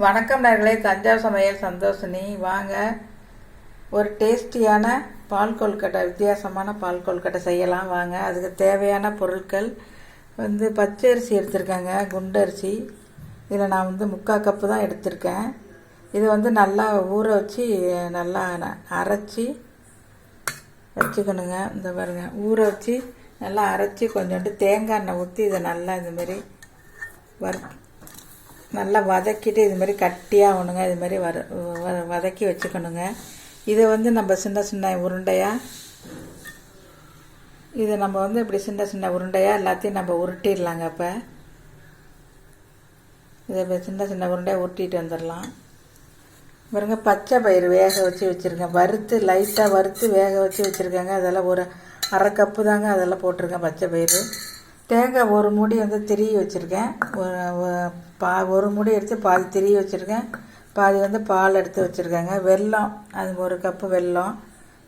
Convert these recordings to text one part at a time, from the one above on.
வணக்கம் நேர்களே தஞ்சாவூர் சமையல் சந்தோஷினி. வாங்க ஒரு டேஸ்டியான பால் கொல்கட்டை வித்தியாசமான பால் கொல்கட்டை செய்யலாம். வாங்க அதுக்கு தேவையான பொருட்கள் வந்து பச்சை அரிசி எடுத்திருக்கேங்க குண்டரிசி. இதில் நான் வந்து முக்கால் கப்பு தான் எடுத்திருக்கேன். இது வந்து நல்லா ஊற வச்சு நல்லா அரைச்சி வச்சுக்கணுங்க. இந்த பாருங்க ஊற வச்சு நல்லா அரைச்சி கொஞ்சோண்டு தேங்காய் எண்ணெய் ஊற்றி இதை நல்லா இந்தமாரி வறு நல்லா வதக்கிட்டு இது மாதிரி கட்டியாக இது மாதிரி வர வ- வதக்கி வச்சுக்கணுங்க. இதை வந்து நம்ம சின்ன சின்ன உருண்டையாக இதை நம்ம வந்து இப்படி சின்ன சின்ன உருண்டையாக எல்லாத்தையும் நம்ம உருட்டிடலாங்க அப்போ. இதை சின்ன சின்ன உருண்டையாக உருட்டிட்டு வந்துடலாம். பாருங்க பச்சை பயிறு வேக வச்சு வச்சுருக்கேன். வறுத்து லைட்டாக வறுத்து வேக வச்சு வச்சுருக்கேங்க. அதெல்லாம் ஒரு அரை கப்பு தாங்க அதெல்லாம் போட்டிருக்கேன் பச்சை பயிறு. தேங்காய் ஒரு மூடி வந்து திரிய வச்சுருக்கேன். ஒரு பா ஒரு மூடி எடுத்து பாதி திரிய வச்சுருக்கேன். பாதி வந்து பால் எடுத்து வச்சுருக்கேங்க. வெல்லம் அது ஒரு கப்பு வெல்லம்.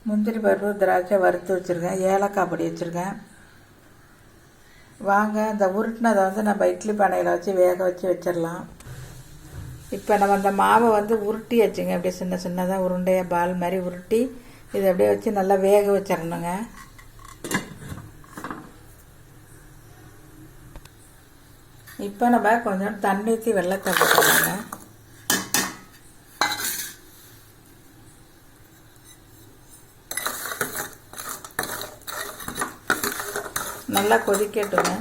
முந்திரி பருப்பு திராட்சை வறுத்து வச்சுருக்கேன். ஏலக்காய் பொடி வச்சுருக்கேன். வாங்க இந்த உருட்டினதை வந்து நம்ம இட்லி பானையில் வச்சு வேக வச்சு வச்சிடலாம் இப்போ நம்ம அந்த மாவை வந்து உருட்டி வச்சுங்க. அப்படியே சின்ன சின்னதாக உருண்டையாக பால் மாதிரி உருட்டி இதை அப்படியே வச்சு நல்லா வேக வச்சிடணுங்க இப்போ நம்ம கொஞ்சம் தண்ணி ஊற்றி வெள்ளத்தை போட்டுக்கலாங்க நல்லா கொதிக்கட்டுங்க.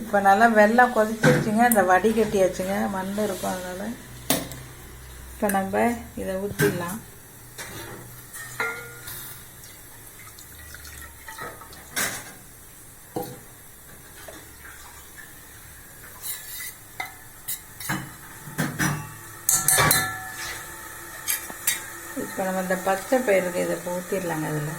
இப்போ நல்லா வெள்ளம் கொதிச்சிருச்சுங்க இந்த வடிகட்டியாச்சுங்க மண் இருக்கும் அதனால். இப்போ நம்ம இதை ஊற்றிடலாம் இப்போ நம்ம இந்த பச்சை பயிருக்கு இதை ஊற்றிடலாங்க அதில்.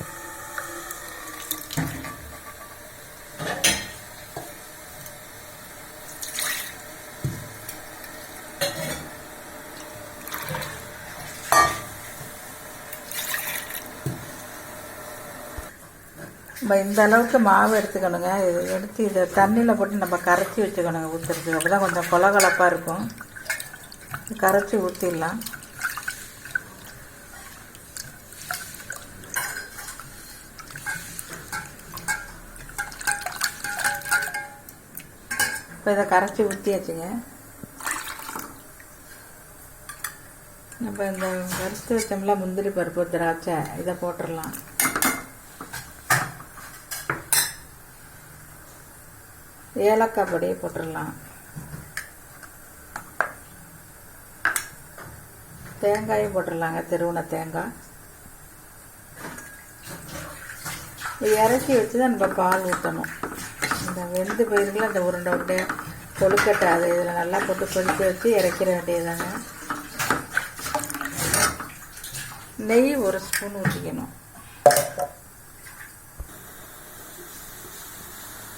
நம்ம இந்த அளவுக்கு மாவு எடுத்துக்கணுங்க. இது எடுத்து இதை தண்ணியில் போட்டு நம்ம கரைச்சி வச்சுக்கணுங்க ஊற்றுறதுக்கு அப்போ தான் கொஞ்சம் கொலகலப்பாக இருக்கும். கரைச்சி ஊற்றிடலாம் இப்போ இதை கரைச்சி ஊற்றியாச்சுங்க நம்ம இந்த வறுத்து வச்சோம்ல முந்திரி பருப்பு திராட்சை இதை போட்டுடலாம். ஏலக்காய் பொடியை போட்டுடலாம். தேங்காயும் போட்டுடலாங்க திருவுண தேங்காய். இது இறக்கி வச்சு தான் நம்ம பால் ஊற்றணும் இந்த வெந்து பயிருக்குள்ள இந்த உருண்டை உருண்டை கொழுக்கட்டை அது இதில் நல்லா போட்டு கொதிக்க வச்சு இறக்கிற வேண்டியதாங்க நெய் ஒரு ஸ்பூன் ஊற்றிக்கணும்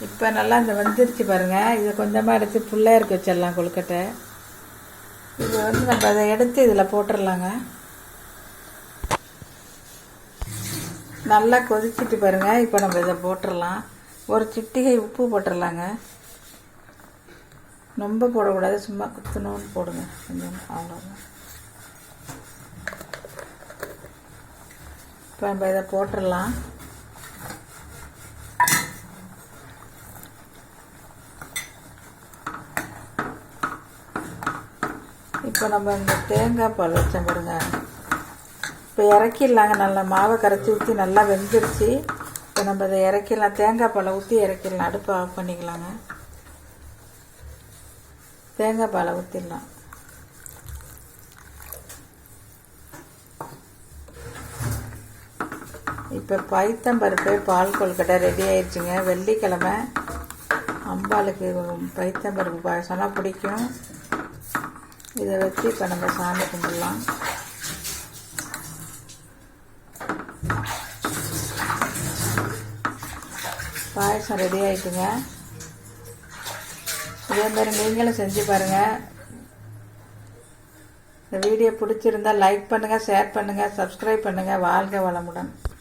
இப்போ நல்லா இந்த வந்துருச்சு பாருங்கள் இதை கொஞ்சமாக எடுத்து பிள்ளையாருக்கு வச்சிடலாம் கொழுக்கட்டை. இது வந்து நம்ம அதை எடுத்து இதில் போட்டுடலாங்க நல்லா கொதிச்சிட்டு பாருங்கள் இப்போ நம்ம இதை போட்டுடலாம் ஒரு சிட்டிகை உப்பு போட்டுடலாங்க ரொம்ப போடக்கூடாது சும்மா குத்தணும்னு போடுங்க. கொஞ்சம் அவ்வளோதான் இப்போ நம்ம இதை போட்டுடலாம் இப்போ நம்ம இந்த தேங்காய் பால் வச்சோம் பாருங்க. இப்போ இறக்கிடலாங்க. நல்லா மாவை கரைச்சி ஊற்றி நல்லா வெந்துருச்சு. இப்போ நம்ம இதை இறக்கிடலாம். தேங்காய் பாலை ஊற்றி இறக்கிடலாம். அடுப்பு ஆஃப் பண்ணிக்கலாங்க. தேங்காய் பாலை ஊற்றிடலாம் இப்போ பைத்தம்பருப்பு பால் கொழுக்கட்டை ரெடி ஆயிடுச்சுங்க வெள்ளிக்கிழமை அம்பாளுக்கு பைத்தம்பருப்பு பாயசம்லாம் பிடிக்கும். இதை வச்சு இப்போ நம்ம சாமி கும்பிடலாம். பாயசம் ரெடி ஆகிட்டுங்க இதே மாதிரி நீங்களும் செஞ்சு பாருங்கள் இந்த வீடியோ பிடிச்சிருந்தா லைக் பண்ணுங்கள் ஷேர் பண்ணுங்கள் சப்ஸ்கிரைப் பண்ணுங்கள் வாழ்க வளமுடன்.